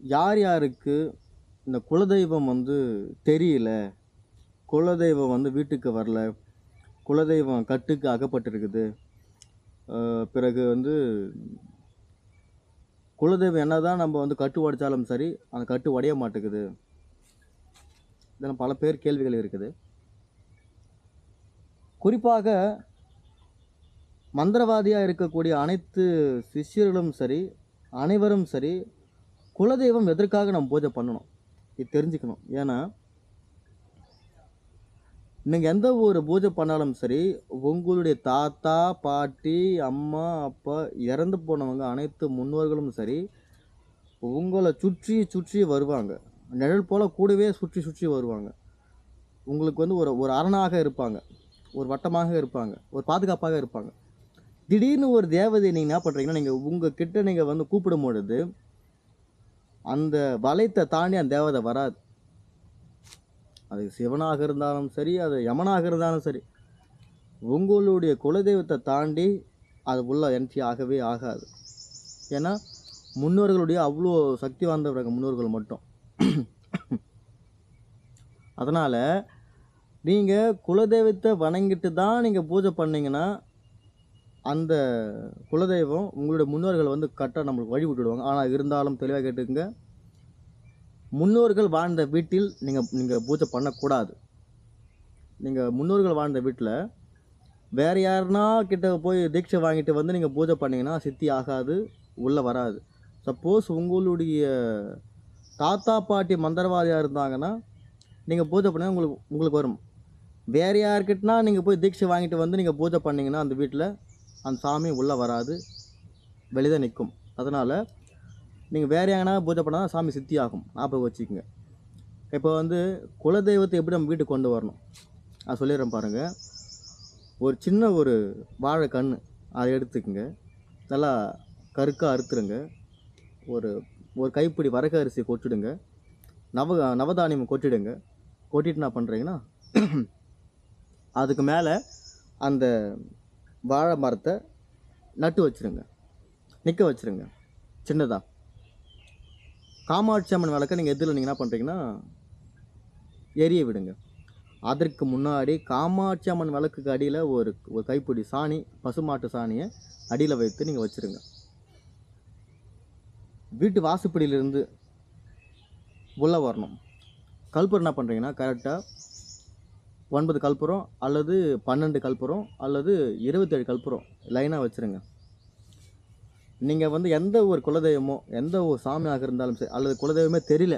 யார் யாருக்கு இந்த குலதெய்வம் வந்து தெரியல குலதெய்வம் வந்து வீட்டுக்கு வரல குலதெய்வம் கட்டுக்கு அகப்பட்டிருக்குது பிறகு வந்து குலதெய்வம் என்ன தான் நம்ம வந்து கட்டு உடைச்சாலும் சரி அந்த கட்டு உடைய மாட்டேங்குது. இதெல்லாம் பல பேர் கேள்விகள் இருக்குது. குறிப்பாக மந்திரவாதியாக இருக்கக்கூடிய அனைத்து சிஷ்யர்களும் சரி அனைவரும் சரி குலதெய்வம் எதற்காக நம்ம பூஜை பண்ணணும்? இது தெரிஞ்சுக்கணும். ஏன்னா நீங்கள் எந்த ஒரு பூஜை பண்ணாலும் சரி உங்களுடைய தாத்தா பாட்டி அம்மா அப்பா இறந்து போனவங்க அனைத்து முன்னோர்களும் சரி உங்களை சுற்றி சுற்றி வருவாங்க. நிழல் போல் கூடவே சுற்றி சுற்றி வருவாங்க. உங்களுக்கு வந்து ஒரு ஒரு அரணாக இருப்பாங்க. ஒரு வட்டமாக இருப்பாங்க. ஒரு பாதுகாப்பாக இருப்பாங்க. திடீர்னு ஒரு தேவதை நீங்கள் என்ன பண்ணுறீங்கன்னா நீங்கள் உங்கள் கிட்ட நீங்கள் வந்து கூப்பிடும் பொழுது அந்த வளையத்தை தாண்டி அந்த தேவதை வராது. அது சிவனாக இருந்தாலும் சரி அது யமனாக இருந்தாலும் சரி உங்களுடைய குலதெய்வத்தை தாண்டி அது உள்ள என்ட்ரி ஆகவே ஆகாது. ஏன்னா முன்னோர்களுடைய அவ்வளோ சக்தி வாய்ந்தவர்கள் முன்னோர்கள் மட்டும். அதனால் நீங்கள் குலதெய்வத்தை வணங்கிட்டு தான் நீங்கள் பூஜை பண்ணீங்கன்னா அந்த குலதெய்வம் உங்களுடைய முன்னோர்கள் வந்து கரெக்டாக நம்மளுக்கு வழி விட்டுடுவாங்க. ஆனால் இருந்தாலும் தெளிவாக கேட்டுக்குங்க. முன்னோர்கள் வாழ்ந்த வீட்டில் நீங்கள் நீங்கள் பூஜை பண்ணக்கூடாது. நீங்கள் முன்னோர்கள் வாழ்ந்த வீட்டில் வேறு யாருனா கிட்ட போய் தீட்சை வாங்கிட்டு வந்து நீங்கள் பூஜை பண்ணீங்கன்னா சித்தி ஆகாது உள்ளே வராது. சப்போஸ் உங்களுடைய தாத்தா பாட்டி மந்திரவாதியாக இருந்தாங்கன்னா நீங்கள் பூஜை பண்ணால் உங்களுக்கு உங்களுக்கு வரும். வேறு யார்கிட்டனா நீங்கள் போய் தீட்சை வாங்கிட்டு வந்து நீங்கள் பூஜை பண்ணிங்கன்னா அந்த வீட்டில் அந்த சாமி உள்ளே வராது வெளியே நிற்கும். அதனால் நீங்கள் வேறு எங்கன்னா பூஜை பண்ணால் சாமி சித்தி ஆகும் ஞாபகம் வச்சுக்கோங்க. இப்போ வந்து குலதெய்வத்தை எப்படி நம்ம வீட்டுக்கு கொண்டு வரணும்? நான் சொல்லிடுறேன் பாருங்கள் ஒரு சின்ன ஒரு வாழை கன்று அதை எடுத்துக்கோங்க. நல்லா கருக்காக அறுத்துருங்க. ஒரு ஒரு கைப்பிடி வரக அரிசி கொட்டிடுங்க. நவ நவதானியம் கொட்டிடுங்க. கொட்டிட்டு என்ன பண்ணுறீங்கன்னா அதுக்கு மேலே அந்த வாழை மரத்தை நட்டு வச்சுருங்க. நிற்க வச்சுருங்க. சின்னதாக காமாட்சி அம்மன் விளக்க நீங்கள் எதில் நீங்கள் என்ன பண்ணுறீங்கன்னா எரிய விடுங்க. அதற்கு முன்னாடி காமாட்சி அம்மன் விளக்குக்கு அடியில் ஒரு ஒரு கைப்பிடி சாணி பசுமாட்டு சாணியை அடியில் வைத்து நீங்கள் வச்சுருங்க. வீட்டு வாசுப்படியிலிருந்து உள்ளே வரணும். கல்பர் என்ன பண்ணுறீங்கன்னா கரெக்டாக ஒன்பது கல்புரம் அல்லது பன்னெண்டு கல்புரம் அல்லது இருபத்தேழு கல்புரம். லைனாக வச்சுருங்க. நீங்கள் வந்து எந்த ஒரு குலதெய்வமோ எந்த ஒரு சாமியாக இருந்தாலும் சரி அல்லது குலதெய்வமே தெரியல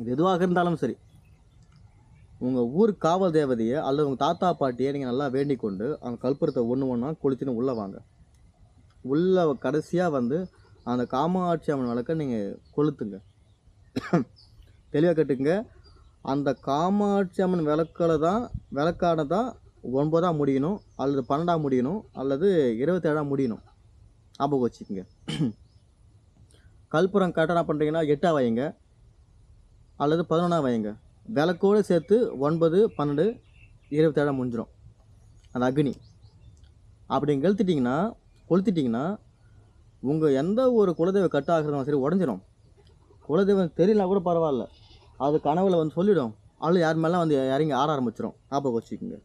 இது எதுவாக இருந்தாலும் சரி உங்கள் ஊர் காவல் தேவதையை அல்லது உங்கள் தாத்தா பாட்டியை நீங்கள் நல்லா வேண்டிக் கொண்டு அந்த கல்புரத்தை ஒன்று ஒன்றா கொளுத்தின்னு உள்ளே வாங்க. உள்ளே கடைசியாக வந்து அந்த காமாட்சி அம்மன் விளக்க நீங்கள் கொளுத்துங்க. தெளிவாக கட்டுங்க அந்த காமாட்சி அம்மன் விளக்கில் தான் விளக்கான தான் ஒன்பதாக முடியணும் அல்லது பன்னெண்டாக முடியணும் அல்லது இருபத்தேழாக முடியணும். ஞாபகம் வச்சுக்கோங்க. கல்புரம் கரெக்டாக என்ன பண்ணுறீங்கன்னா எட்டாக வைங்க அல்லது பதினொன்றா வைங்க. விளக்கோடு சேர்த்து ஒன்பது பன்னெண்டு இருபத்தேழாக முடிஞ்சிடும் அந்த அக்னி. அப்படி கழுத்திட்டிங்கன்னா கொளுத்திட்டிங்கன்னா உங்கள் எந்த ஒரு குலதெய்வ கட்டாகிறதும் சரி உடஞ்சிடும் குலதெய்வம் தெரியலனா கூட பரவாயில்ல. அது கனவில் வந்து சொல்லிவிடும் அல்லது யார் மேலே வந்து இறங்கி ஆட ஆரம்பிச்சிடும் ஞாபகம் வச்சுக்கோங்க.